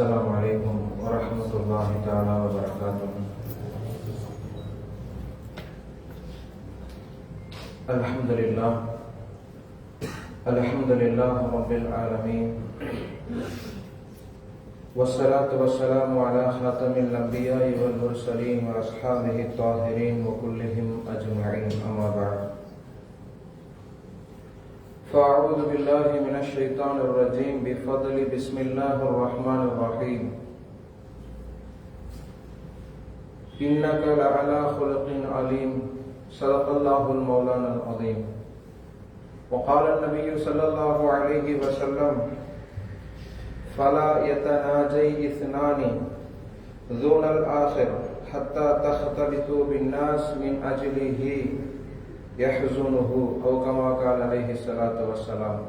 السلام عليكم ورحمة الله تعالى وبركاته. الحمد لله الحمد لله رب العالمين. والصلاة والسلام على خاتم الأنبياء والمرسلين وأصحابه الطاهرين وكلهم أجمعين أما بعد. فاعوذ باللہ من الشیطان الرجیم بفضل بسم اللہ الرحمن الرحیم. انکا لعلا خلق علیم. صدق اللہ المولانا العظیم. وقال النبی صلی اللہ علیہ وسلم، فلا يتناجی اثنانی ذون الآخر حتی تختلطوا بالناس من اجلی ہی யஹ்சூனுஹு கௌகமா கால் அலைஹி சலாத்து வசலாம்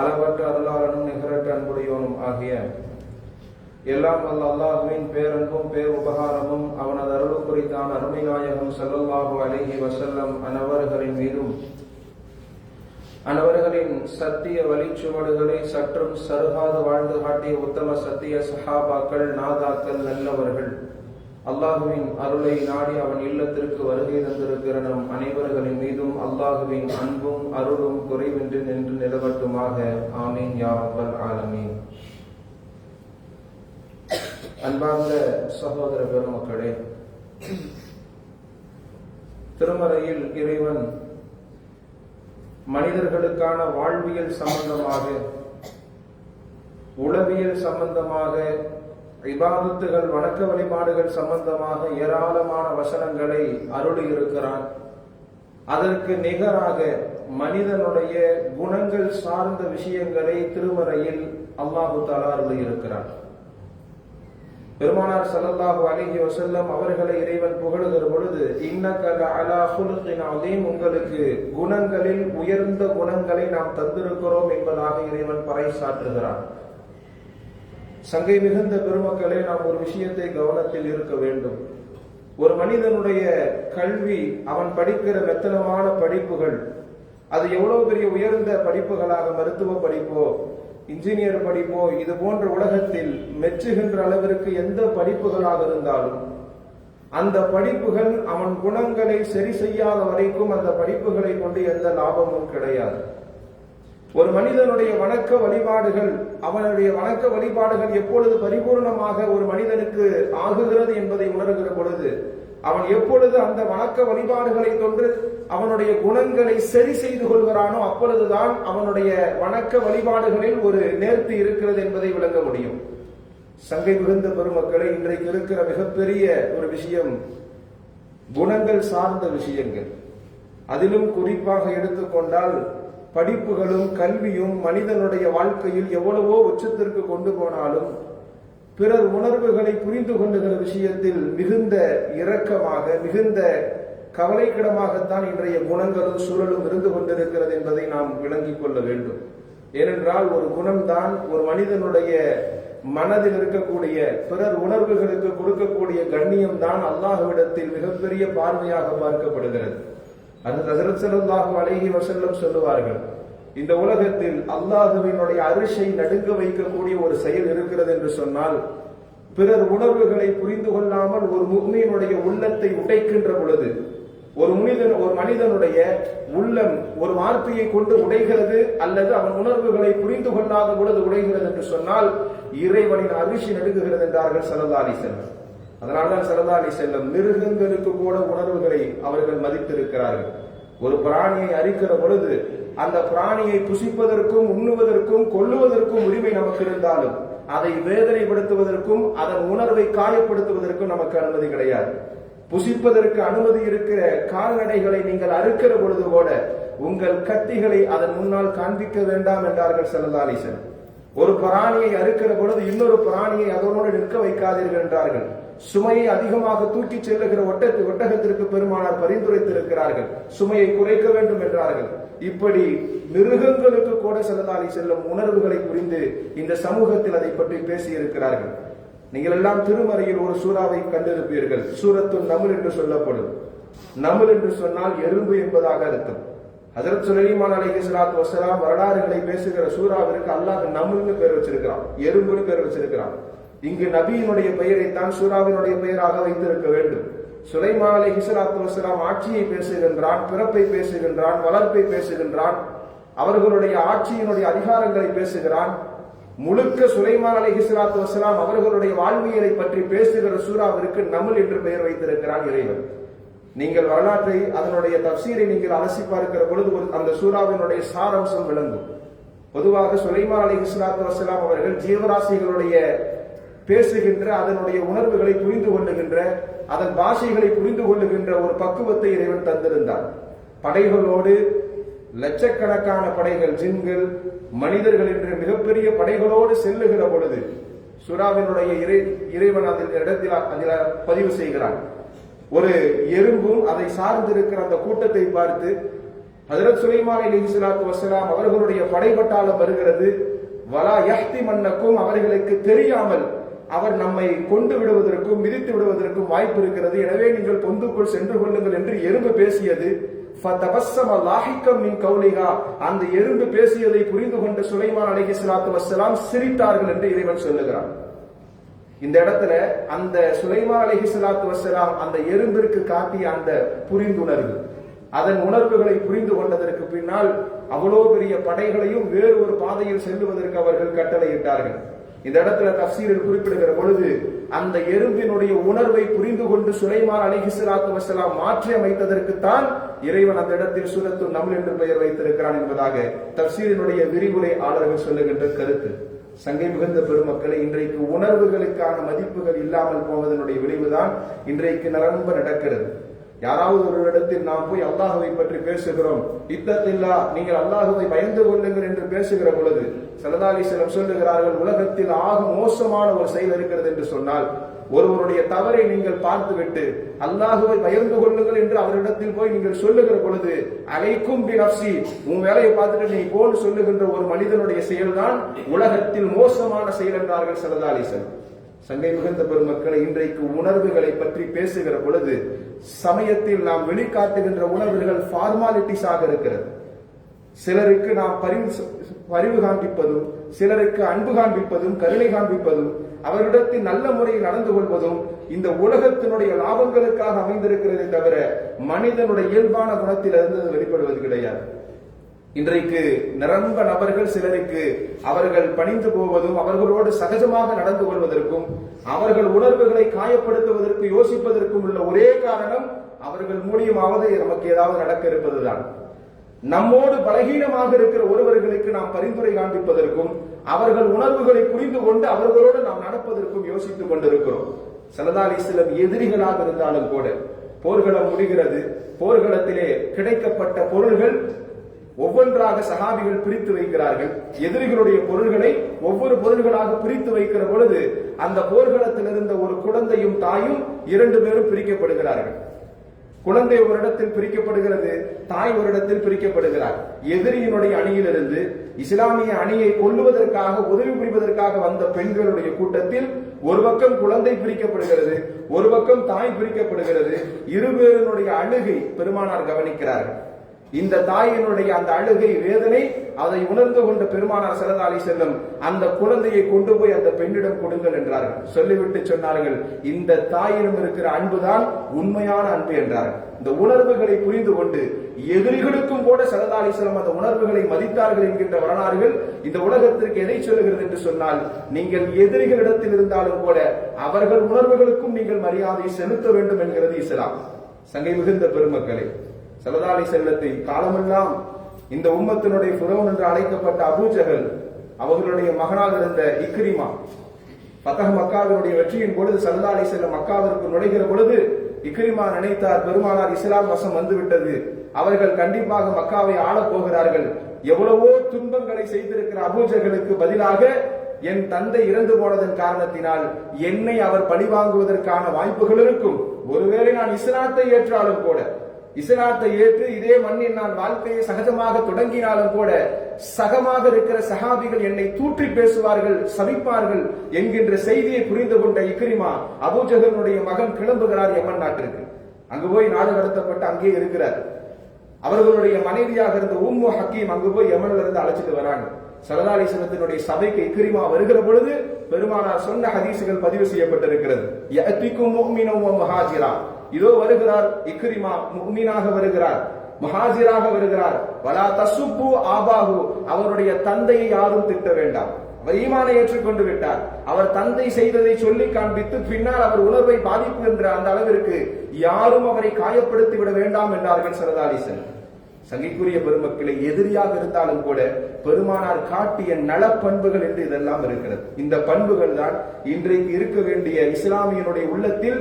அளவற்ற அருளாளனும் நிகரற்ற அன்புடையவனும் ஆகிய எல்லாம் வல்ல அல்லாஹுவின் பேரன்பும் பேர் உபகாரமும் அவனது அருள் குறித்தான் அருமை நாயகம் சல்லாஹு அலஹி வசல்லம் அனவர்களின் மீதும் அனவர்களின் சத்திய வழிச்சுவடுகளை சற்றும் சருகாது வாழ்ந்து காட்டிய உத்தம சத்திய சஹாபாக்கள் நாதாக்கள் நல்லவர்கள். அல்லாஹுவின் அருளை நாடி அவன் இல்லத்திற்கு வருகை தந்திருக்கிற நம் அனைவர்களின் மீதும் அல்லாஹுவின் அன்பும் அருளும் குறைவின்றி நின்று நிலவட்டுமாக. ஆமீன் யா ரப்பல் ஆலமீன். அன்பார்ந்த சகோதர பெருமக்களே திருமறையில் இறைவன் மனிதர்களுக்கான வாழ்வியல் சம்பந்தமாக உளவியல் சம்பந்தமாக இபாதத்துகள் வணக்க வழிபாடுகள் சம்பந்தமாக ஏராளமான வசனங்களை அருளி இருக்கிறான் அதற்கு நிகராக மனிதனுடைய குணங்கள் சார்ந்த விஷயங்களை திருமறையில் அல்லாஹு தாலா அருளி இருக்கிறான் பெருமானார் ஸல்லல்லாஹு அலிஹி வசல்லம் அவர்களை இறைவன் புகழுகிற பொழுது இன்னக உங்களுக்கு குணங்களில் உயர்ந்த குணங்களை நாம் தந்திருக்கிறோம் என்பதாக இறைவன் பறைசாற்றுகிறான். சங்கை மிகுந்த பெருமக்களே நாம் ஒரு விஷயத்தை கவனத்தில் இருக்க வேண்டும். ஒரு மனிதனுடைய கல்வி அவன் படிக்கிற மெத்தனமான படிப்புகள் அது எவ்வளவு பெரிய உயர்ந்த படிப்புகளாக மருத்துவ படிப்போ இன்ஜினியர் படிப்போ இது போன்ற உலகத்தில் மெச்சுகின்ற அளவிற்கு எந்த படிப்புகளாக இருந்தாலும் அந்த படிப்புகள் அவன் குணங்களை சரி செய்யாத வரைக்கும் அந்த படிப்புகளை கொண்டு எந்த லாபமும் கிடையாது. ஒரு மனிதனுடைய வணக்க வழிபாடுகள் அவனுடைய வணக்க வழிபாடுகள் எப்பொழுது பரிபூர்ணமாக ஒரு மனிதனுக்கு ஆகுகிறது என்பதை உணர்கிற பொழுது அவன் எப்பொழுது அந்த வணக்க வழிபாடுகளை கொண்டு அவனுடைய குணங்களை சரி செய்து கொள்கிறானோ அப்பொழுதுதான் அவனுடைய வணக்க வழிபாடுகளில் ஒரு நேர்த்தி இருக்கிறது என்பதை விளங்க முடியும். சங்கை மிகுந்த பெருமக்களை இன்றைக்கு இருக்கிற மிகப்பெரிய ஒரு விஷயம் குணங்கள் சார்ந்த விஷயங்கள். அதிலும் குறிப்பாக எடுத்துக்கொண்டால் படிப்புகளும் கல்வியும் மனிதனுடைய வாழ்க்கையில் எவ்வளவோ உச்சத்திற்கு கொண்டு போனாலும் பிறர் உணர்வுகளை புரிந்து கொண்டுகிற விஷயத்தில் மிகுந்த இரக்கமாக மிகுந்த கவலைக்கிடமாகத்தான் இன்றைய குணங்களும் சூழலும் இருந்து கொண்டிருக்கிறது என்பதை நாம் விளங்கிக் கொள்ள வேண்டும். ஏனென்றால் ஒரு குணம்தான் ஒரு மனிதனுடைய மனதில் இருக்கக்கூடிய பிறர் உணர்வுகளுக்கு கொடுக்கக்கூடிய கண்ணியம் தான் அல்லாஹுவிடத்தில் மிகப்பெரிய பார்வையாக பார்க்கப்படுகிறது. அது ஹசரத் ஸல்லல்லாஹு அலைஹி சொல்லுவார்கள். இந்த உலகத்தில் அல்லாஹுவினுடைய அரிசை நடுங்க வைக்கக்கூடிய ஒரு செயல் இருக்கிறது என்று சொன்னால் பிறர் உணர்வுகளை புரிந்து கொள்ளாமல் ஒரு முக்மியினுடைய உள்ளத்தை உடைக்கின்ற பொழுது ஒரு மனிதன் ஒரு மனிதனுடைய உள்ளம் ஒரு வார்த்தையை கொண்டு உடைகிறது அல்லது அவன் உணர்வுகளை புரிந்து கொள்ளாத பொழுது உடைகிறது என்று சொன்னால் இறைவனின் அரிசி நடுங்குகிறது என்றார்கள் சரதாரி அதனால்தான் சரதாரி செல்லும் மிருகங்களுக்கு கூட உணர்வுகளை அவர்கள் மதித்திருக்கிறார்கள். ஒரு பிராணியை அரிக்கிற பொழுது அந்த பிராணியை புசிப்பதற்கும் உண்ணுவதற்கும் கொல்லுவதற்கும் உரிமை நமக்கு இருந்தாலும் அதை வேதனைப்படுத்துவதற்கும் அதன் உணர்வை காயப்படுத்துவதற்கும் நமக்கு அனுமதி கிடையாது. புசிப்பதற்கு அனுமதி இருக்கிற கால்நடைகளை நீங்கள் அறுக்கிற பொழுது கூட உங்கள் கத்திகளை அதன் முன்னால் காண்பிக்க வேண்டாம் என்றார்கள் செல்லதாலிசன் ஒரு பிராணியை அறுக்கிற பொழுது இன்னொரு பிராணியை அதனோடு நிற்க வைக்காதீர்கள் என்றார்கள். சுமையை அதிகமாக தூக்கி செல்லுகிற ஒட்டத்து ஒட்டகத்திற்கு பெருமானார் பரிந்துரைத்திருக்கிறார்கள். சுமையை குறைக்க வேண்டும் என்றார்கள். இப்படி மிருகங்களுக்கு கூட செல்லதாலி செல்லும் உணர்வுகளை புரிந்து இந்த சமூகத்தில் அதை பற்றி பேசியிருக்கிறார்கள். நீங்கள் எல்லாம் திருமறையில் ஒரு சூறாவை கண்டிருப்பீர்கள். சூரத்து நமுல் என்று சொல்லப்படும். நமுல் என்று சொன்னால் எறும்பு என்பதாக அர்த்தம். ஹஜரத் சுலைமான் அலைஹி ஸலாத்து வசலாம் வரலாறுகளை பேசுகிற சூறாவிற்கு அல்லாஹ் நமுல்னு பேர் வச்சிருக்கிறான். எறும்புன்னு பேர் வச்சிருக்கிறான். இங்கு நபியினுடைய பெயரைத்தான் சூறாவினுடைய பெயராக வைத்திருக்க வேண்டும். சுலைமான் அலை ஸலாத்து வசலாம் ஆட்சியை பேசுகின்றான் பிறப்பை பேசுகின்றான் வளர்ப்பை பேசுகின்றான். அவர்களுடைய ஆட்சியினுடைய அதிகாரங்களை பேசுகிறான். முழுக்க சுலைமான் அலை ஸலாத்து வசலாம் அவர்களுடைய வாழ்வியலை பற்றி பேசுகிற சூறாவிற்கு நமுல் என்று பெயர் வைத்திருக்கிறான் இறைவன். நீங்கள் வரலாற்றை அதனுடைய தப்சீரை நீங்கள் அலசி பார்க்கிற பொழுது அந்த சூறாவினுடைய சாரம்சம் விளங்கும். பொதுவாக சுலைமா அலி இஸ்லாத்து வசலாம் அவர்கள் ஜீவராசிகளுடைய பேசுகின்ற அதனுடைய உணர்வுகளை புரிந்து கொள்ளுகின்ற அதன் பாஷைகளை புரிந்து கொள்ளுகின்ற ஒரு பக்குவத்தை இறைவன் தந்திருந்தார். படைகளோடு லட்சக்கணக்கான படைகள் ஜின்கள் மனிதர்கள் என்று மிகப்பெரிய படைகளோடு செல்லுகிற பொழுது சுறாவினுடைய இறை இறைவன் அதில் இடத்தில் அதில் பதிவு செய்கிறான். ஒரு எறும்பும் அதை சார்ந்திருக்கிற அந்த கூட்டத்தை பார்த்து ஹஜரத் சுலைமான் அலி இஸ்லாத்து வசலாம் அவர்களுடைய படைபட்டாளம் வருகிறது வலா யஹ்தி மன்னக்கும் அவர்களுக்கு தெரியாமல் அவர் நம்மை கொண்டு விடுவதற்கும் மிதித்து விடுவதற்கும் வாய்ப்பு இருக்கிறது. எனவே நீங்கள் பொந்துக்குள் சென்று கொள்ளுங்கள் என்று எறும்பு பேசியது. மின் கௌலிகா அந்த எறும்பு பேசியதை புரிந்து கொண்ட சுலைமான் அலைஹி ஸலாத்து வசலாம் சிரித்தார்கள் என்று இறைவன் சொல்லுகிறான். இந்த இடத்துல அந்த சுலைமா அலஹி சலாத்து வசலாம் அந்த எறும்பிற்கு காட்டிய அந்த புரிந்துணர்வு அதன் உணர்வுகளை புரிந்து கொண்டதற்கு பின்னால் அவ்வளோ பெரிய படைகளையும் வேறு ஒரு பாதையில் செல்லுவதற்கு அவர்கள் கட்டளையிட்டார்கள். இந்த இடத்துல தப்சீரில் குறிப்பிடுகிற பொழுது அந்த எறும்பினுடைய உணர்வை புரிந்து கொண்டு சுலைமான் அலிஹி வசலாம் மாற்றி அமைத்ததற்குத்தான் இறைவன் அந்த இடத்தில் சுரத்து நம் என்று பெயர் வைத்திருக்கிறான் என்பதாக தப்சீரினுடைய விரிவுரை ஆளர்கள் சொல்லுகின்ற கருத்து. சங்கை மிகுந்த பெருமக்களை இன்றைக்கு உணர்வுகளுக்கான மதிப்புகள் இல்லாமல் போவதனுடைய விளைவுதான் இன்றைக்கு நிரம்ப நடக்கிறது. யாராவது ஒரு இடத்தில் நாம் போய் அல்லாஹுவை பற்றி பேசுகிறோம் இத்தத்தில்லா நீங்கள் அல்லாஹுவை பயந்து கொள்ளுங்கள் என்று பேசுகிற பொழுது சலதாலி சிலம் சொல்லுகிறார்கள் உலகத்தில் ஆக மோசமான ஒரு செயல் இருக்கிறது என்று சொன்னால் ஒருவருடைய தவறை நீங்கள் பார்த்துவிட்டு அல்லாஹுவை பயந்து கொள்ளுங்கள் என்று அவரிடத்தில் போய் நீங்கள் சொல்லுகிற பொழுது அலைக்கும் பி நப்சி உன் வேலையை பார்த்துட்டு நீ போல் சொல்லுகின்ற ஒரு மனிதனுடைய செயல்தான் உலகத்தில் மோசமான செயல் என்றார்கள் சலதாலி சங்கை மிகுந்த பெருமக்களை இன்றைக்கு உணர்வுகளை பற்றி பேசுகிற பொழுது சமயத்தில் நாம் வெளிக்காட்டுகின்ற உணர்வுகள் ஃபார்மாலிட்டிஸாக இருக்கிறது. சிலருக்கு நாம் பரிவு பரிவு காண்பிப்பதும் சிலருக்கு அன்பு காண்பிப்பதும் கருணை காண்பிப்பதும் அவரிடத்தில் நல்ல முறையில் நடந்து கொள்வதும் இந்த உலகத்தினுடைய லாபங்களுக்காக அமைந்திருக்கிறதே தவிர மனிதனுடைய இயல்பான குணத்திலிருந்து வெளிப்படுவது கிடையாது. இன்றைக்கு நிரம்ப நபர்கள் சிலருக்கு அவர்கள் பணிந்து போவதும் அவர்களோடு சகஜமாக நடந்து கொள்வதற்கும் அவர்கள் உணர்வுகளை காயப்படுத்துவதற்கு யோசிப்பதற்கும் உள்ள ஒரே காரணம் அவர்கள் மூலியமாவது நமக்கு ஏதாவது நடக்க இருப்பதுதான். நம்மோடு பலகீனமாக இருக்கிற ஒருவர்களுக்கு நாம் பரிந்துரை காண்பிப்பதற்கும் அவர்கள் உணர்வுகளை புரிந்து கொண்டு அவர்களோடு நாம் நடப்பதற்கும் யோசித்துக் கொண்டிருக்கிறோம். சலதாலி சிலம் எதிரிகளாக இருந்தாலும் கூட போர்க்களம் முடிகிறது. போர்க்களத்திலே கிடைக்கப்பட்ட பொருள்கள் ஒவ்வொன்றாக சகாபிகள் பிரித்து வைக்கிறார்கள். எதிரிகளுடைய பொருள்களை ஒவ்வொரு பொருள்களாக பிரித்து வைக்கிற பொழுது அந்த போர்க்களத்தில் இருந்த ஒரு குழந்தையும் தாயும் இரண்டு பேரும் பிரிக்கப்படுகிறார்கள். குழந்தை ஒரு இடத்தில் பிரிக்கப்படுகிறது தாய் ஒரு இடத்தில் பிரிக்கப்படுகிறார் எதிரியினுடைய அணியிலிருந்து இஸ்லாமிய அணியை கொல்லுவதற்காக உதவி புரிவதற்காக வந்த பெண்களுடைய கூட்டத்தில் ஒரு பக்கம் குழந்தை பிரிக்கப்படுகிறது ஒரு பக்கம் தாய் பிரிக்கப்படுகிறது. இருவேருடைய அழுகை பெருமானார் கவனிக்கிறார்கள். இந்த தாயினுடைய அந்த அழுகை வேதனை அதை உணர்ந்து கொண்ட பெருமானார் சரதாலி செல்லும் அந்த குழந்தையை கொண்டு போய் அந்த பெண்ணிடம் கொடுங்கள் என்றார்கள். சொல்லிவிட்டு சொன்னார்கள் இந்த தாயிடம் இருக்கிற அன்புதான் உண்மையான அன்பு என்றார்கள். இந்த உணர்வுகளை புரிந்து கொண்டு எதிரிகளுக்கும் கூட சரதாலி அந்த உணர்வுகளை மதித்தார்கள் என்கின்ற வரலாறுகள் இந்த உலகத்திற்கு எதை சொல்லுகிறது என்று சொன்னால் நீங்கள் எதிரிகளிடத்தில் இருந்தாலும் கூட அவர்கள் உணர்வுகளுக்கும் நீங்கள் மரியாதை செலுத்த வேண்டும் என்கிறது இஸ்லாம். சங்கை மிகுந்த பெருமக்களை சலதாலை செல்லத்தை காலமெல்லாம் இந்த உம்மத்தினுடைய புறவன் என்று அழைக்கப்பட்ட அபூஜகல் அவர்களுடைய மகனாக இருந்த இக்ரிமா. பத்தக மக்காவினுடைய வெற்றியின் பொழுது சல்லதாலி செல்ல மக்காவிற்கு நுழைகிற பொழுது இக்ரிமா நினைத்தார் பெருமானார் இஸ்லாம் வசம் வந்துவிட்டது அவர்கள் கண்டிப்பாக மக்காவை ஆளப் போகிறார்கள். எவ்வளவோ துன்பங்களை செய்திருக்கிற அபூஜர்களுக்கு பதிலாக என் தந்தை இறந்து போனதன் காரணத்தினால் என்னை அவர் பழிவாங்குவதற்கான வாய்ப்புகள் இருக்கும். ஒருவேளை நான் இஸ்லாத்தை ஏற்றாலும் கூட இஸ்லாத்தை ஏற்று இதே மண்ணில் நான் வாழ்க்கையை சகஜமாக தொடங்கினாலும் கூட சகமாக இருக்கிற சகாபிகள் என்னை தூற்றி பேசுவார்கள் சபிப்பார்கள் என்கின்ற செய்தியை புரிந்து கொண்ட இக்ரிமா அபூஜகனுடைய மகன் கிளம்புகிறார் யமன் நாட்டிற்கு. அங்கு போய் நாடு கடத்தப்பட்டு அங்கே இருக்கிறார். அவர்களுடைய மனைவியாக இருந்த உம்மு ஹக்கீம் அங்கு போய் யமன்ல இருந்து அழைச்சிட்டு வராங்க. சல்லா சபைக்கு இக்ரிமா வருகிற பொழுது பெருமானார் சொன்ன ஹதீசுகள் பதிவு செய்யப்பட்டிருக்கிறது. இதோ வருகிறார் இக்ரிமா முக்மீனாக வருகிறார் மஹாஜிராக வருகிறார். வலா தசுப்பு ஆபாகு அவருடைய தந்தையை யாரும் திட்ட வேண்டாம். அவர் ஈமானை ஏற்றுக்கொண்டு விட்டார். அவர் தந்தை செய்ததை சொல்லி காண்பித்து பின்னால் அவர் உணர்வை பாதிப்பு என்ற அந்த அளவிற்கு யாரும் அவரை காயப்படுத்தி விட வேண்டாம் என்றார்கள் சரதாலிசன் சங்கைக்குரிய பெருமக்களை எதிரியாக இருந்தாலும் கூட பெருமானார் காட்டிய நலப்பண்புகள் என்று இதெல்லாம் இருக்கிறது. இந்த பண்புகள் தான் இன்றைக்கு இருக்க வேண்டிய இஸ்லாமியனுடைய உள்ளத்தில்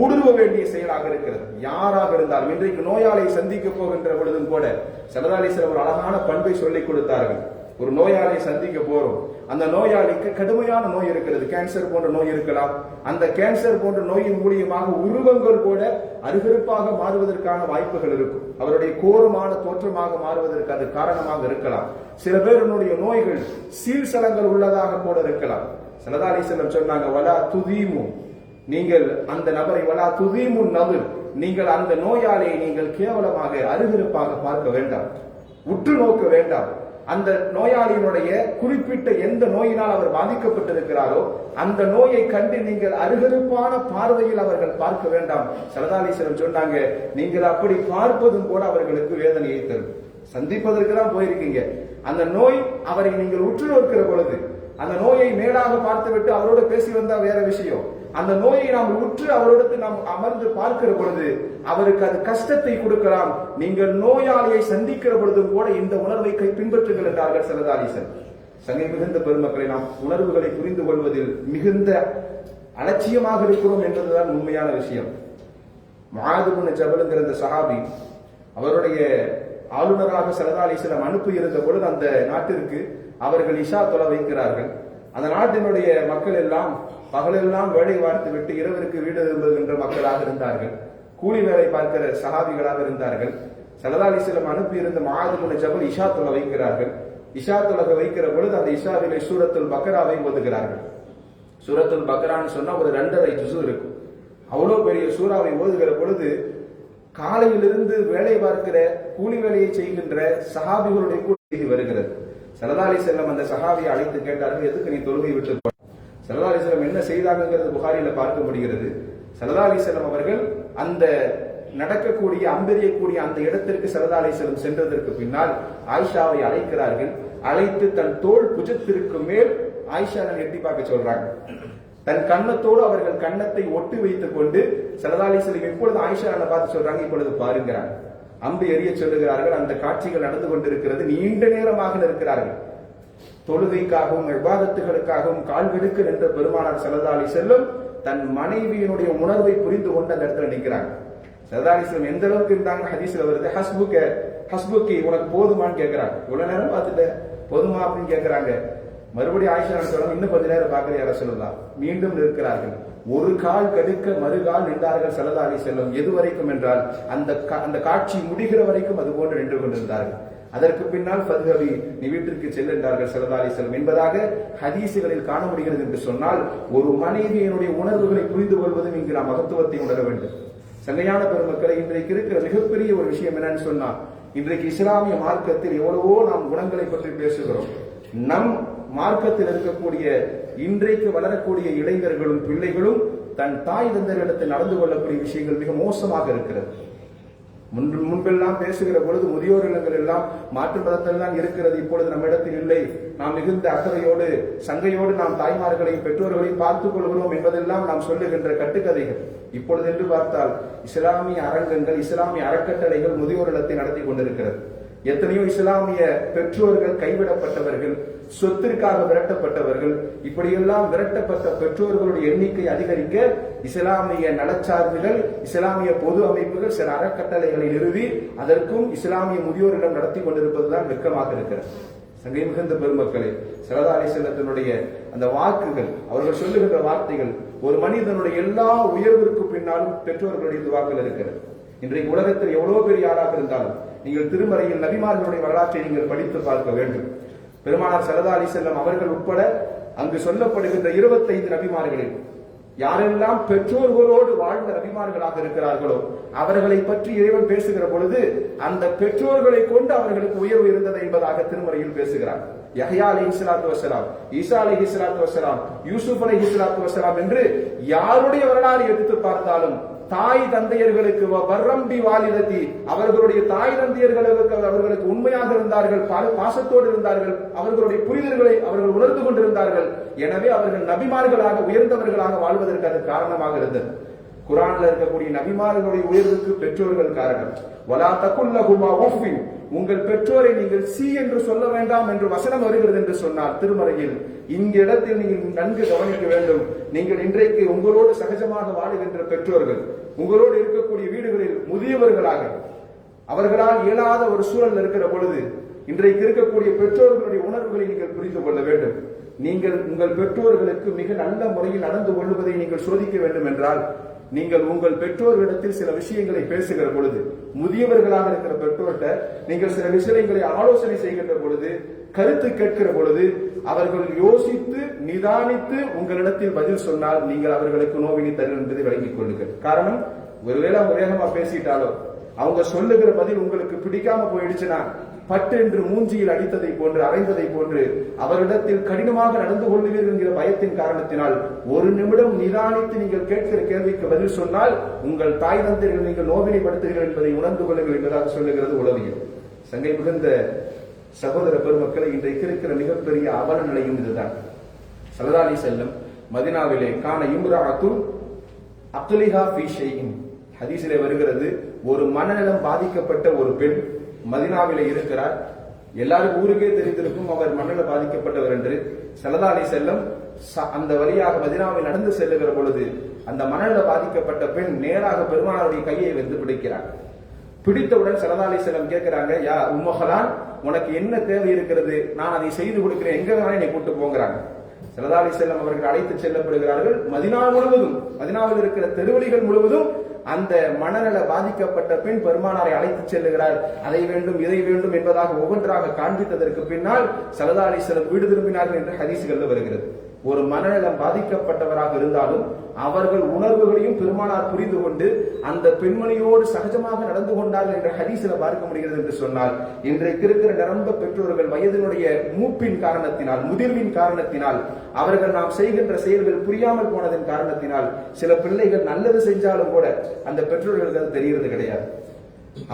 ஊடுருவ வேண்டிய செயலாக இருக்கிறது. யாராக இருந்தாலும் இன்றைக்கு நோயாளை சந்திக்க போகின்ற பொழுதும் கூட சரதாலீஸ்வரர் ஒரு அழகான பண்பை சொல்லிக் கொடுத்தார்கள். ஒரு நோயாளியை சந்திக்க போறோம். அந்த நோயாளிக்கு கடுமையான நோய் இருக்கிறது. கேன்சர் போன்ற நோய் இருக்கலாம். அந்த கேன்சர் போன்ற நோயின் மூலியமாக உருவங்கள் கூட அருகருப்பாக மாறுவதற்கான வாய்ப்புகள் இருக்கும். அவருடைய கோரமான தோற்றமாக மாறுவதற்கு அது காரணமாக இருக்கலாம். சில பேருடைய நோய்கள் சீல்சலங்கள் உள்ளதாக கூட இருக்கலாம். சலதாலீசலம் சொன்னாங்க வலா துதீமு. நீங்கள் அந்த நபரை வலா துதீமு நபர் நீங்கள் அந்த நோயாளியை நீங்கள் கேவலமாக அருகிருப்பாக பார்க்க வேண்டாம். உற்று நோக்க வேண்டாம். அந்த நோயாளியினுடைய குறிப்பிட்ட எந்த நோயினால் அவர் பாதிக்கப்பட்டிருக்கிறாரோ அந்த நோயை கண்டு நீங்கள் அருகருப்பான பார்வையில் அவர்கள் பார்க்க வேண்டாம். சரதாலீஸ்வரர் சொன்னாங்க நீங்கள் அப்படி பார்ப்பதும் கூட அவர்களுக்கு வேதனையை தரும். சந்திப்பதற்கு தான் போயிருக்கீங்க. அந்த நோய் அவரை நீங்கள் உற்று நோக்கிற பொழுது அந்த நோயை மேலாக பார்த்துவிட்டு அவரோட பேசி வந்தா வேற விஷயம். அந்த நோயை நாம் உற்று அவரோடு நாம் அமர்ந்து பார்க்கிற பொழுது அவருக்கு அது கஷ்டத்தை கொடுக்கலாம். நீங்கள் நோயாளியை சந்திக்கிற பொழுதும் கூட இந்த உணர்வை கை பின்பற்றுங்கள் என்றார்கள் சரதாலீசன் சங்கை மிகுந்த பெருமக்களை நாம் உணர்வுகளை புரிந்து கொள்வதில் மிகுந்த அலட்சியமாக இருக்கிறோம் என்பதுதான் உண்மையான விஷயம். மாதுபுன ஜபலுங்கிற இந்த சஹாபி அவருடைய ஆளுநராக சரதாலீஸ்வரம் அனுப்பி இருந்த பொழுது அந்த நாட்டிற்கு அவர்கள் இஷா தொலை வைக்கிறார்கள். அந்த நாட்டினுடைய மக்கள் எல்லாம் பகலெல்லாம் வேலை பார்த்து விட்டு இரவிற்கு வீடு திரும்புகின்ற மக்களாக இருந்தார்கள். கூலி வேலை பார்க்கிற சகாபிகளாக இருந்தார்கள். சலதாலிசிலம் அனுப்பி இருந்த மாதுகுன ஜபல் இஷா தொலை வைக்கிறார்கள். இஷா தொலக வைக்கிற பொழுது அந்த இஷாவிலே சூரத்துல் பக்கராவை ஓதுகிறார்கள். சூரத்துல் பக்கரான்னு சொன்னா ஒரு ரெண்டரை ஜுசு இருக்கும். அவ்வளோ பெரிய சூறாவை ஓதுகிற பொழுது காலையிலிருந்து வேலை பார்க்கிற கூலி வேலையை செய்கின்ற சகாபிகளுடைய கூட்டி வருகிறது. சரதாலி செல்லம் அந்த சஹாவியை அழைத்து கேட்டார்கள் எதுக்கு நீ தொழுகை விட்டு சரதாலி செல்லம் என்ன செய்தாங்கிறது புகாரியில பார்க்க முடிகிறது. சரதாலி செல்லம் அவர்கள் அந்த நடக்கக்கூடிய அம்பெறியக்கூடிய அந்த இடத்திற்கு சரதாலி செல்லம் சென்றதற்கு பின்னால் ஆயிஷாவை அழைக்கிறார்கள். அழைத்து தன் தோல் புஜத்திற்கு மேல் ஆயிஷா எட்டி பார்க்க சொல்றாங்க. தன் கண்ணத்தோடு அவர்கள் கன்னத்தை ஒட்டி வைத்துக் கொண்டு சரதாலி செல்லம் எப்பொழுது ஆயிஷா பார்த்து சொல்றாங்க இப்பொழுது பாருங்கிறாங்க. அம்பு எரிய சொல்லுகிறார்கள் அந்த காட்சிகள் நடந்து கொண்டிருக்கிறது நீண்ட நேரமாக நிற்கிறார்கள். தொழுகைக்காகவும் விவாதத்துகளுக்காகவும் கால் நின்ற பெருமானார் சலதாலி செல்லும் தன் மனைவியினுடைய உணர்வை புரிந்து கொண்டு அந்த இடத்துல நிற்கிறாங்க சலதாலி எந்த அளவுக்கு இருந்தாங்க? ஹதீஸ்ல வருது ஹஸ்புக்க ஹஸ்புக்கே உனக்கு போதுமான்னு கேட்கிறாங்க. இவ்வளவு நேரம் பார்த்துட்டு போதுமா? அப்படின்னு கேட்கிறாங்க. மறுபடியும் ஆயிஷா சொல்றாங்க இன்னும் கொஞ்ச நேரம் பார்க்கற யார சொல்லலாம் மீண்டும் நிற்கிறார்கள். ஒரு கால் கடுக்க மறுகால் நின்றார்கள் சலதாரி செல்லும் எது வரைக்கும் என்றால் அந்த அந்த காட்சி முடிகிற வரைக்கும் அது போன்று நின்று கொண்டிருந்தார்கள். அதற்கு பின்னால் பதுகவி நீ வீட்டிற்கு செல்கின்றார்கள் சலதாரி செல்லும் என்பதாக ஹதீசுகளில் காண முடிகிறது என்று சொன்னால் ஒரு மனைவியினுடைய உணர்வுகளை புரிந்து கொள்வதும் இங்கு நாம் மகத்துவத்தை உணர வேண்டும். சங்கையான பெருமக்களை இன்றைக்கு இருக்கிற மிகப்பெரிய ஒரு விஷயம் என்னன்னு சொன்னா இன்றைக்கு இஸ்லாமிய மார்க்கத்தில் எவ்வளவோ நாம் குணங்களை பற்றி பேசுகிறோம். நம் மார்க்கத்தில் இருக்கக்கூடிய இன்றைக்கு வளரக்கூடிய இளைஞர்களும் பிள்ளைகளும் தன் தாய் தந்தரிடத்தில் நடந்து கொள்ளக்கூடிய விஷயங்கள் மிக மோசமாக இருக்கிறது. முன்பு முன்பெல்லாம் பேசுகிற பொழுது முதியோர் இல்லங்கள் எல்லாம் மாற்று மதத்தில் தான் இருக்கிறது இப்பொழுது நம்ம இடத்தில் இல்லை. நாம் மிகுந்த அக்கறையோடு சங்கையோடு நாம் தாய்மார்களையும் பெற்றோர்களையும் பார்த்துக் கொள்கிறோம் என்பதெல்லாம் நாம் சொல்லுகின்ற கட்டுக்கதைகள். இப்பொழுது என்று பார்த்தால் இஸ்லாமிய அரங்கங்கள் இஸ்லாமிய அறக்கட்டளைகள் முதியோர் இல்லத்தை நடத்தி கொண்டிருக்கிறது. எத்தனையோ இஸ்லாமிய பெற்றோர்கள் கைவிடப்பட்டவர்கள் சொத்திற்காக விரட்டப்பட்டவர்கள் இப்படியெல்லாம் விரட்டப்பட்ட பெற்றோர்களுடைய எண்ணிக்கை அதிகரிக்க இஸ்லாமிய நலச்சார்புகள் இஸ்லாமிய பொது அமைப்புகள் சில அறக்கட்டளைகளை நிறுவி அதற்கும் இஸ்லாமிய முதியோரிடம் நடத்தி கொண்டிருப்பதுதான் வெக்கமாக இருக்கிறது. சங்கை மிகுந்த பெருமக்களே சரதாரி செல்லத்தினுடைய அந்த வாக்குகள் அவர்கள் சொல்லுகின்ற வார்த்தைகள் ஒரு மனிதனுடைய எல்லா உயர்விற்கு பின்னாலும் பெற்றோர்களுடைய வாக்குகள் இருக்கிறது. இன்றைக்கு உலகத்தில் எவ்வளவு பெரிய ஆளாக இருந்தாலும் நீங்கள் திருமறையில் நபிமார்களுடைய வரலாற்றை நீங்கள் படித்து பார்க்க வேண்டும். பெருமானார் சரதா அலி செல்லம் அவர்கள் உட்பட அங்கு சொல்லப்படுகின்ற இருபத்தைந்து நபிமார்களில் யாரெல்லாம் பெற்றோர்களோடு வாழ்ந்த நபிமார்களாக இருக்கிறார்களோ அவர்களை பற்றி இறைவன் பேசுகிற பொழுது அந்த பெற்றோர்களை கொண்டு அவர்களுக்கு உயர்வு இருந்தது என்பதாக திருமறையில் பேசுகிறார். யஹயா அலி இஸ்லாத்து வசலாம் ஈசா அலி இஸ்லாத்து வசலாம் யூசுப் அலி இஸ்லாத்து வசலாம் என்று யாருடைய வரலாறு எடுத்து பார்த்தாலும் தாய் தந்தையர்களுக்கு வர்ரம்பி வாலிதத்தி அவர்களுடைய தாய் தந்தையர்களுக்கு அவர்களுக்கு உண்மையாக இருந்தார்கள் பாசத்தோடு இருந்தார்கள் அவர்களுடைய புரிதல்களை அவர்கள் உணர்ந்து கொண்டிருந்தார்கள். எனவே அவர்கள் நபிமார்களாக உயர்ந்தவர்களாக வாழ்வதற்கு அது காரணமாக இருந்தது. குரான்ல இருக்கக்கூடிய நபிமார்களுடைய உயர்வுக்கு பெற்றோர்கள் காரணம். வலா தகுல்லஹுமா உஃபின் உங்கள் பெற்றோரை நீங்கள் சி என்று சொல்ல வேண்டாம் என்று வசனம் வருகிறது என்று சொன்னார் திருமறையில் இந்த இடத்தில் நீங்கள் நன்கு கவனிக்க வேண்டும். நீங்கள் இன்றைக்கு உங்களோடு சகஜமாக வாழுகின்ற பெற்றோர்கள் உங்களோடு இருக்கக்கூடிய வீடுகளில் முதியவர்களாக அவர்களால் இயலாத ஒரு சூழல் இருக்கிற பொழுது இன்றைக்கு இருக்கக்கூடிய பெற்றோர்களுடைய உணர்வுகளை நீங்கள் புரிந்து கொள்ள வேண்டும். நீங்கள் உங்கள் பெற்றோர்களுக்கு மிக நல்ல முறையில் நடந்து கொள்வதை நீங்கள் சோதிக்க வேண்டும் என்றால் நீங்கள் உங்கள் பெற்றோர்களிடத்தில் சில விஷயங்களை பேசுகிற பொழுது முதியவர்களாக இருக்கிற பெற்றோர்கிட்ட நீங்கள் சில விஷயங்களை ஆலோசனை செய்கின்ற பொழுது கருத்து கேட்கிற பொழுது அவர்கள் யோசித்து நிதானித்து உங்களிடத்தில் பதில் சொன்னால் நீங்கள் அவர்களுக்கு நோவினை தரும் என்பதை விளங்கிக் கொள்ளுங்கள். காரணம் ஒருவேளை அவங்க வேகமா பேசிட்டாலோ அவங்க சொல்லுகிற பதில் உங்களுக்கு பிடிக்காம போயிடுச்சுன்னா பட்டு என்று மூஞ்சியில் அடித்ததை போன்று அரைந்ததை போன்று அவரிடத்தில் கடினமாக நடந்து கொள்வீர்கள் என்கிற பயத்தின் காரணத்தினால் ஒரு நிமிடம் நிதானித்து நீங்கள் கேட்கிற கேள்விக்கு பதில் சொன்னால் உங்கள் தாய் தந்தைகள் நீங்கள் நோவினைப்படுத்துகிறீர்கள் என்பதை உணர்ந்து கொள்ளுங்கள் என்பதாக சொல்லுகிறது உளவியல். சங்கை மிகுந்த சகோதர பெருமக்களை இன்றைக்கு இருக்கிற மிகப்பெரிய அவல நிலையும் இதுதான். சலதாலி செல்லம் மதினாவிலே காண இம்ராத்துல் அப்துலிஹா ஃபி ஷைஇன். ஹதீஸிலே வருகிறது ஒரு மனநலம் பாதிக்கப்பட்ட ஒரு பெண் மதினாவில இருக்கிறார். எல்லாரும் ஊருக்கே தெரிந்திருக்கும் அவர் மண்ணில் பாதிக்கப்பட்டவர் என்று. சலதாலி செல்லம்? ச- அந்த வழியாக மதினாவில் நடந்து செல்லுகிற பொழுது அந்த மணல பாதிக்கப்பட்ட பெண் நேராக பெருமானாருடைய கையை வந்து பிடிக்கிறார் பிடித்தவுடன் சலதாலி செல்லம் கேட்கிறாங்க யா உம்மகலான் உனக்கு என்ன தேவை இருக்கிறது? நான் அதை செய்து கொடுக்கிறேன். எங்க வேணா என்னை கூட்டு போங்கிறாங்க. சலதாலி செல்லம் அவர்கள் அழைத்து செல்லப்படுகிறார்கள். மதினா முழுவதும் மதினாவில் இருக்கிற தெருவழிகள் முழுவதும் அந்த மனநல பாதிக்கப்பட்ட பின் பெருமானாரை அழைத்து செல்லுகிறார் அதை வேண்டும் இதை வேண்டும் என்பதாக ஒவ்வொன்றாக காண்பித்ததற்கு பின்னால் சலதாலி வீடு திரும்பினார்கள் என்று ஹதீசுகள்ல வருகிறது. ஒரு மனநலம் பாதிக்கப்பட்டவராக இருந்தாலும் அவர்கள் உணர்வுகளையும் பெருமானார் புரிந்து கொண்டு அந்த பெண்மணியோடு சகஜமாக நடந்து கொண்டார்கள் என்ற ஹதீசில பார்க்க முடிகிறது என்று சொன்னால் இன்றைக்கு இருக்கிற நிரம்ப பெற்றோர்கள் வயதினுடைய மூப்பின் காரணத்தினால் முதிர்வின் காரணத்தினால் அவர்கள் நாம் செய்கின்ற செயல்கள் புரியாமல் போனதன் காரணத்தினால் சில பிள்ளைகள் நல்லது செஞ்சாலும் கூட அந்த பெற்றோர்களுக்கு அது தெரியறது கிடையாது.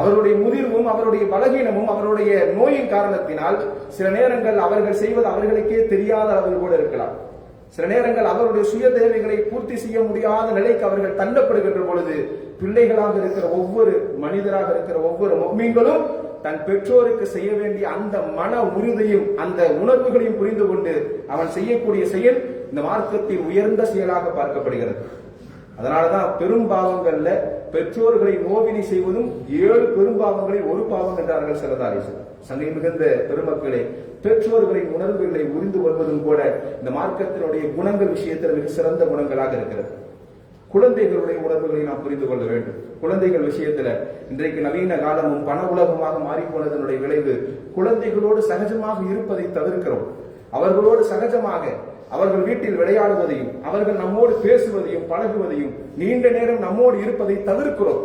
அவருடைய முதிர்வும் அவருடைய பலகீனமும் அவருடைய நோயின் காரணத்தினால் சில நேரங்கள் அவர்கள் செய்வது அவர்களுக்கே தெரியாத அளவில் கூட இருக்கலாம். சில நேரங்கள் அவருடைய சுய தேவைகளை பூர்த்தி செய்ய முடியாத நிலைக்கு அவர்கள் தள்ளப்படுகின்ற பொழுது பிள்ளைகளாக இருக்கிற ஒவ்வொரு மனிதராக இருக்கிற ஒவ்வொரு மீன்களும் தன் பெற்றோருக்கு செய்ய வேண்டிய அந்த மன உறுதியும் அந்த உணர்வுகளையும் புரிந்து கொண்டு அவன் செய்யக்கூடிய செயல் இந்த மார்க்கத்தில் உயர்ந்த செயலாக பார்க்கப்படுகிறது. அதனாலதான் பெரும்பாவங்கள்ல பெற்றோர்களை நோவினை செய்வதும் ஏழு பெரும்பாவங்களில் ஒரு பாவம் என்றார்கள் சிலதாரிசன் சங்கை மிகுந்த பெருமக்களே பெற்றோர்களின் உணர்வுகளை உறிந்து கொள்வதும் கூட இந்த மார்க்கத்தினுடைய குணங்கள் விஷயத்தில் மிக சிறந்த குணங்களாக இருக்கிறது. குழந்தைகளுடைய உணர்வுகளை நாம் புரிந்து கொள்ள வேண்டும். குழந்தைகள் விஷயத்துல இன்றைக்கு நவீன காலமும் பண உலகமாக மாறிப்போனதனுடைய விளைவு குழந்தைகளோடு சகஜமாக இருப்பதை தவிர்க்கிறோம். அவர்களோடு சகஜமாக அவர்கள் வீட்டில் விளையாடுவதையும் அவர்கள் நம்மோடு பேசுவதையும் பழகுவதையும் நீண்ட நேரம் நம்மோடு இருப்பதை தவிர்க்கிறோம்.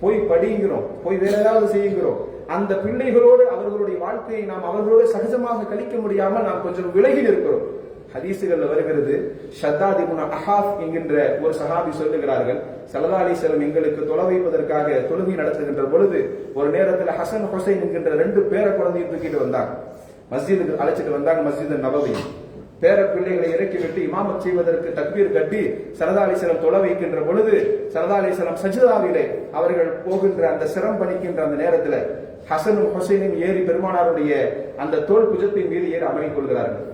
போய் படிங்கிறோம் போய் வேற ஏதாவது செய்கிறோம் அந்த பிள்ளைகளோடு அவர்களுடைய வாழ்க்கையை நாம் அவர்களோடு சகஜமாக கழிக்க முடியாமல் நாம் கொஞ்சம் விலகில் இருக்கிறோம். ஹதீசுகள்ல வருகிறது ஷத்தாதி முன அஹாப் என்கின்ற ஒரு சஹாபி சொல்லுகிறார்கள் சல்லா அலிஸ்லம் எங்களுக்கு தொலை வைப்பதற்காக தொழுகை நடத்துகின்ற பொழுது ஒரு நேரத்தில் ஹசன் ஹுசைன் என்கின்ற ரெண்டு பேர குழந்தையும் தூக்கிட்டு வந்தாங்க மஸ்ஜிதுக்கு அழைச்சிட்டு வந்தாங்க மஸ்ஜித் நபவி. பேர பிள்ளைகளை இறக்கிவிட்டு இமாமத் செய்வதற்கு தக்பீர் கட்டி சரதா தொலை வைக்கின்ற பொழுது சரதா சஜிதாவிலே அவர்கள் போகின்ற அந்த சிரம் பணிக்கின்ற அந்த நேரத்தில் ஹசனும் ஹுசைனும் ஏறி பெருமானாருடைய அந்த தோல் குஜத்தின் மீது ஏறி அமரிக் கொள்கிறார்கள்.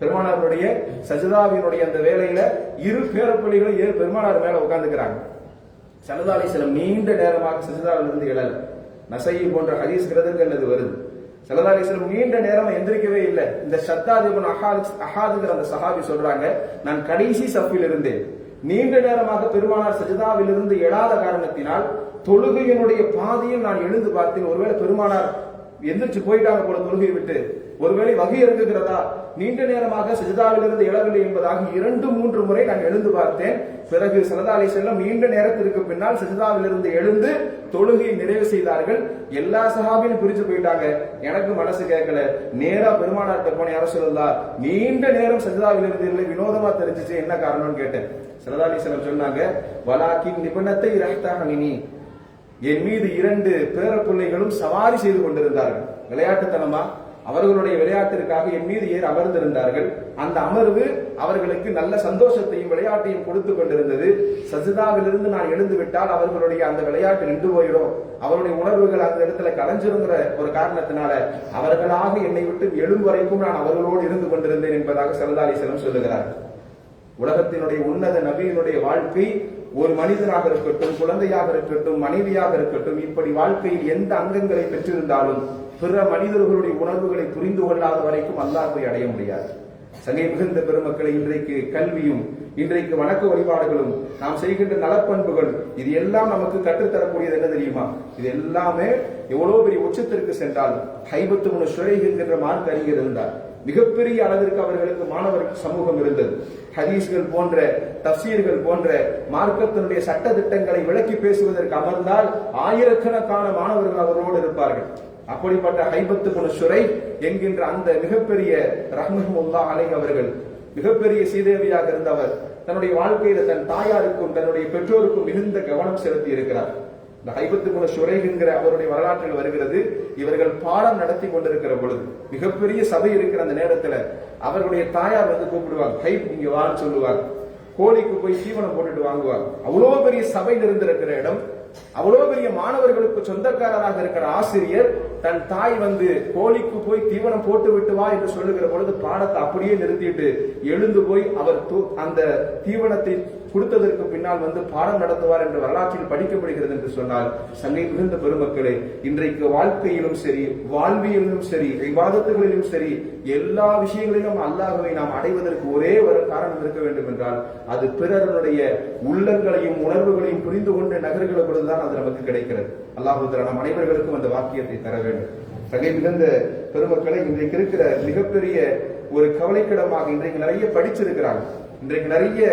பெருமானாருடைய சஜிதாவினுடைய அந்த வேலையில இரு பேரப்பிள்ளைகளும் ஏறி பெருமானார் மேல உட்கார்ந்துக்கிறாங்க. சல்லா நீண்ட நேரமாக சஜிதாவிலிருந்து இழல் நசையை நசை போன்ற ஹதீஸ் கிரதங்கள் அது வருது. சல்லா நீண்ட நேரம் எந்திரிக்கவே இல்லை. இந்த ஷத்தாதிபன் அஹாத் அஹாதுங்கிற அந்த சஹாபி சொல்றாங்க நான் கடைசி சஃபில் இருந்தேன் நீண்ட நேரமாக பெருமானார் சஜிதாவில் இருந்து எழாத காரணத்தினால் தொழுகையினுடைய பாதியில் நான் எழுந்து பார்த்தேன். ஒருவேளை பெருமானார் எந்திரிச்சு போயிட்டாங்க போல தொழுகை விட்டு. ஒருவேளை வகை இறங்குகிறதா? நீண்ட நேரமாக சஜிதாவிலிருந்து எழவில்லை என்பதாக இரண்டு மூன்று முறை நான் எழுந்து பார்த்தேன். பிறகு சலதாலை செல்லம் நீண்ட நேரத்திற்கு பின்னால் சஜிதாவிலிருந்து எழுந்து தொழுகையை நிறைவு செய்தார்கள். எல்லா சஹாபியும் பிரிச்சு போயிட்டாங்க. எனக்கு மனசு கேட்கல. நேரா பெருமானார்கிட்ட போன அரசு சொல்லலாம் நீண்ட நேரம் சஜிதாவிலிருந்து இல்லை. வினோதமா தெரிஞ்சிச்சு என்ன காரணம்னு கேட்டேன். சலதாலி செல்லம் சொன்னாங்க வலாக்கின் நிபுணத்தை ரஹிதாக என் மீது இரண்டு பேரப்பிள்ளைகளும் சவாரி செய்து கொண்டிருந்தார்கள். விளையாட்டுத்தனமா? அவர்களுடைய விளையாட்டிற்காக என் மீது ஏறி அமர்ந்திருந்தார்கள். அந்த அமர்வு அவர்களுக்கு நல்ல சந்தோஷத்தையும் விளையாட்டையும் கொடுத்து கொண்டிருந்தது. சஜிதாவிலிருந்து நான் எழுந்து விட்டால் அவர்களுடைய அந்த விளையாட்டு நின்று போயிடும். அவருடைய உணர்வுகள் அந்த இடத்துல கலைஞ்சிருங்கிற ஒரு காரணத்தினால அவர்களாக என்னை விட்டு எழும் வரைக்கும் நான் அவர்களோடு இருந்து கொண்டிருந்தேன் என்பதாக சரதாரி செல்லம் உலகத்தினுடைய உன்னத நபியினுடைய வாழ்க்கை ஒரு மனிதனாக இருக்கட்டும் குழந்தையாக இருக்கட்டும் மனைவியாக இருக்கட்டும் இப்படி வாழ்க்கையில் எந்த அங்கங்களை பெற்றிருந்தாலும் பிற மனிதர்களுடைய உணர்வுகளை புரிந்து கொள்ளாத வரைக்கும் அல்லாஹை அடைய முடியாது. சங்கை மிகுந்த பெருமக்களை இன்றைக்கு கல்வியும் இன்றைக்கு வணக்க வழிபாடுகளும் நாம் செய்கின்ற நலப்பண்புகள் இது எல்லாம் நமக்கு கற்றுத்தரக்கூடியது என்ன தெரியுமா? இது எல்லாமே எவ்வளவு பெரிய உச்சத்திற்கு சென்றால் ஐம்பத்து மூணு சுழைகின்ற மார்க் அறிஞர் இருந்தார். மிகப்பெரிய அளவிற்கு அவர்களுக்கு மாணவர் சமூகம் இருந்தது. ஹதீஸ்கள் போன்ற தப்சீர்கள் போன்ற மார்க்கத்தினுடைய சட்ட திட்டங்களை விளக்கி பேசுவதற்கு அமர்ந்தால் ஆயிரக்கணக்கான மாணவர்கள் அவரோடு இருப்பார்கள். அப்படிப்பட்ட ஹைபத்து குண சுரை என்கின்ற அந்த மிகப்பெரிய ரஹ்மஹமுல்லா அலை அவர்கள் மிகப்பெரிய சீதேவியாக இருந்தவர் தன்னுடைய வாழ்க்கையில தன் தாயாருக்கும் தன்னுடைய பெற்றோருக்கும் மிகுந்த கவனம் செலுத்தி இருக்கிறார். இந்த ஹைபத்து குண சுரைகின்ற அவருடைய வரலாற்றில் வருகிறது. இவர்கள் பாடம் நடத்தி கொண்டிருக்கிற பொழுது மிகப்பெரிய சபை இருக்கிற அந்த நேரத்துல அவர்களுடைய தாயார் வந்து கூப்பிடுவாங்க. ஹைப் இங்க வான்னு சொல்லுவாங்க. கோழிக்கு போய் தீவனம் போட்டுட்டு வாங்குவாங்க. அவ்வளோ பெரிய சபை நிறைந்திருக்கிற இடம் அவ்வளோ பெரிய மாணவர்களுக்கு சொந்தக்காரராக இருக்கிற ஆசிரியர் தன் தாய் வந்து கோழிக்கு போய் தீவனம் போட்டு விட்டு வா என்று சொல்லுகிற பொழுது பாடத்தை அப்படியே நிறுத்திட்டு எழுந்து போய் அவர் தூ- அந்த தீவனத்தை கொடுத்ததற்கு பின்னால் வந்து பாடம் நடத்துவார் என்று வரலாற்றில் படிக்கப்படுகிறது என்று சொன்னால் சங்கை மிகுந்த பெருமக்களே இன்றைக்கு வாழ்க்கையிலும் சரி வாழ்வியலிலும் சரி விவாதத்துகளிலும் சரி எல்லா விஷயங்களிலும் அல்லாஹ்வை நாம் அடைவதற்கு ஒரே ஒரு காரணம் இருக்க வேண்டும் என்றால் அது பிறருடைய உள்ளங்களையும் உணர்வுகளையும் புரிந்து கொண்டு நகர்கிற பொழுதுதான் அது நமக்கு கிடைக்கிறது. அல்லாஹு நம் அனைவர்களுக்கும் அந்த வாக்கியத்தை தர வேண்டும். சகை மிகுந்த பெருமக்களை இன்றைக்கு இருக்கிற மிகப்பெரிய ஒரு கவலைக்கிடமாக இன்றைக்கு நிறைய படிச்சிருக்கிறாங்க இன்றைக்கு நிறைய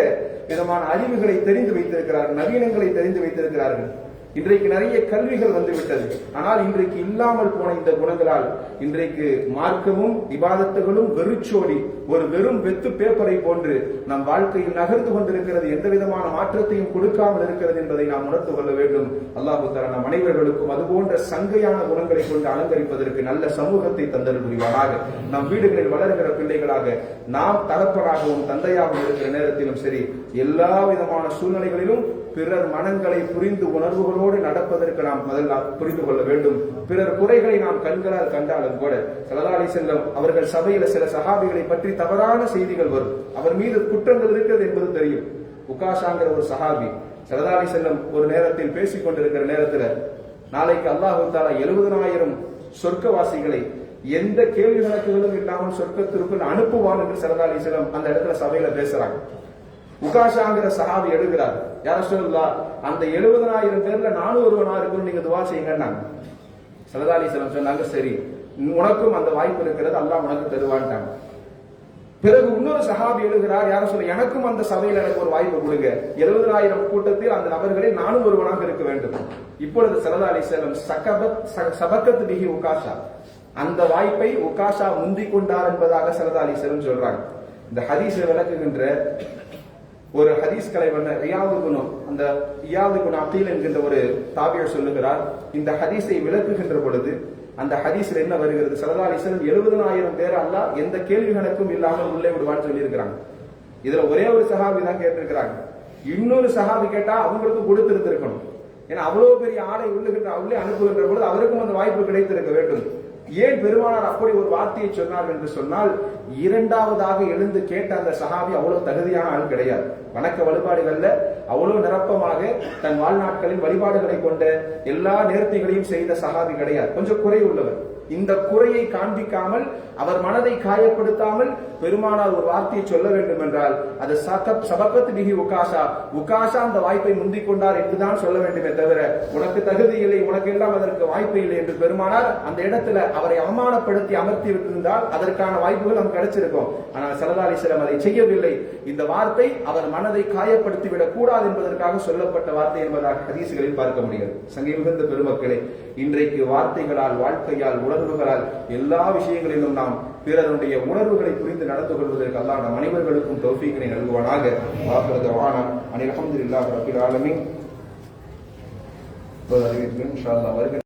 விதமான அறிவுகளை தெரிந்து வைத்திருக்கிறார்கள் நவீனங்களை தெரிந்து வைத்திருக்கிறார்கள். இன்றைக்கு நிறைய கல்விகள் வந்துவிட்டது. ஆனால் இன்றைக்கு இல்லாமல் போன இந்த குணங்களால் இன்றைக்கு மார்க்கமும் விவாதத்துகளும் வெறிச்சோடி ஒரு வெறும் வெத்து பேப்பரை போன்று நம் வாழ்க்கையில் நகர்ந்து கொண்டிருக்கிறது. எந்த விதமான மாற்றத்தையும் கொடுக்காமல் இருக்கிறது என்பதை நாம் உணர்ந்து கொள்ள வேண்டும். அல்லாஹு தஆலா நம் அனைவர்களுக்கும் அது போன்ற சங்கையான குணங்களை கொண்டு அலங்கரிப்பதற்கு நல்ல சமூகத்தை தந்தல் புரிவானாக. நம் வீடுகளில் வளர்கிற பிள்ளைகளாக நாம் தகப்பனாகவும் தந்தையாகவும் இருக்கிற நேரத்திலும் சரி எல்லா விதமான சூழ்நிலைகளிலும் பிறர் மனங்களை புரிந்து உணர்வுகளோடு நடப்பதற்கு நாம் முதல்ல புரிந்து கொள்ள வேண்டும். பிறர் குறைகளை நாம் கண்களால் கண்டாலும் கூட சலதாலி செல்லம் அவர்கள் சபையில சில சகாபிகளை பற்றி தவறான செய்திகள் வரும். அவர் மீது குற்றங்கள் இருக்கிறது என்பது தெரியும். உகாஷாங்கிற ஒரு சகாபி சலதாலி செல்லம் ஒரு நேரத்தில் பேசிக் கொண்டிருக்கிற நேரத்துல நாளைக்கு அல்லாஹு தாலா எழுபதனாயிரம் சொர்க்கவாசிகளை எந்த கேள்வி கணக்குகளும் இல்லாமல் சொர்க்கத்திற்குள் அனுப்புவான் என்று சரதாலி செல்லம் அந்த இடத்துல சபையில பேசுறாங்க. உகாஷாங்கிற சஹாபி எழுகிறார் யார சொல்லா அந்த எழுபதனாயிரம் பேர்ல நானும் ஒருவனா இருக்கணும் நீங்க துவா செய்யுங்கன்னாங்க. சரதாலி செல்லம் சொன்னாங்க சரி உனக்கும் அந்த வாய்ப்பு இருக்கிறது அல்லாஹ் உனக்கு தருவான்ட்டாங்க. பிறகு இன்னொரு சஹாபி எழுகிறார் யாரும் சொல்ல எனக்கும் அந்த சபையில் எனக்கு ஒரு வாய்ப்பு கொடுங்க. எழுபதாயிரம் கூட்டத்தில் அந்த நபர்களை நானும் ஒருவனாக இருக்க வேண்டும். இப்பொழுது சரதா அலி செல்லம் சகபத் ச- சபக்கத் பிஹி உகாஷா. அந்த வாய்ப்பை உகாஷா முந்திக் கொண்டார் என்பதாக சரதா அலி செல்லம் சொல்றாங்க. இந்த ஹதீஸை விளக்குகின்ற ஒரு ஹதீஸ் கலைவன் ரியாது குணம் அந்த ரியாது குணம் அப்பீல் என்கின்ற ஒரு தாவியர் சொல்லுகிறார் இந்த ஹதீஸை விளக்குகின்ற பொழுது அந்த ஹதீஸ்ல என்ன வருகிறது? சல்லா அலிஸ்லம் எழுபதனாயிரம் பேர் அல்ல எந்த கேள்வி கணக்கும் இல்லாமல் உள்ளே விடுவான்னு சொல்லியிருக்கிறாங்க. இதுல ஒரே ஒரு சஹாபி தான் கேட்டிருக்கிறாங்க. இன்னொரு சஹாபி கேட்டா அவங்களுக்கும் கொடுத்திருந்திருக்கணும். ஏன்னா அவ்வளவு பெரிய ஆடை உள்ளுகின்ற உள்ளே அனுப்புகின்ற பொழுது அவருக்கும் அந்த வாய்ப்பு கிடைத்திருக்க வேண்டும். ஏன் பெருமானார் அப்படி ஒரு வார்த்தையை சொன்னார் என்று சொன்னால் இரண்டாவதாக எழுந்து கேட்ட அந்த சஹாபி அவ்வளவு தகுதியான ஆள் கிடையாது. வணக்க வழிபாடுகள்ல அவ்வளவு நிரப்பமாக தன் வாழ்நாட்களில் வழிபாடுகளை கொண்ட எல்லா நேர்த்திகளையும் செய்த சஹாபி கிடையாது. கொஞ்சம் குறை உள்ளவர் இந்த குறையை காண்பிக்காமல் அவர் மனதை காயப்படுத்தாமல் பெருமானார் ஒரு வார்த்தையை சொல்ல வேண்டும் என்றால் அது சகத் சபக்கத் பிகி உகாஷா உகாஷா அந்த வாய்ப்பை முந்திக் கொண்டார் என்றுதான் சொல்ல வேண்டுமே தவிர உனக்கு தகுதி இல்லை உனக்கு எல்லாம் அதற்கு வாய்ப்பு இல்லை என்று பெருமானார் அந்த இடத்துல அவரை அவமானப்படுத்தி அமர்த்தி விட்டிருந்தால் அதற்கான வாய்ப்புகள் நமக்கு கிடைச்சிருக்கும். ஆனால் சரதாரீஸ்வரம் அதை செய்யவில்லை. இந்த வார்த்தை அவர் மனதை காயப்படுத்தி விடக் கூடாது என்பதற்காக சொல்லப்பட்ட வார்த்தை என்பதாக ஹதீசுகளில் பார்க்க முடியாது சங்கை மிகுந்த பெருமக்களே இன்றைக்கு வார்த்தைகளால் வாழ்க்கையால் உணர்வுகளால் எல்லா விஷயங்களிலும் நாம் பிறருடைய உணர்வுகளை புரிந்து நடந்து கொள்வதற்கு அல்லாஹ் நம் அனைவர்களுக்கும் தௌஃபீக்கினை நல்குவானாக. வாக்குறது வானம் அனில் அஹமதுல்லாஹ் ரபில் ஆலமீன். அறிவிக்கிறேன்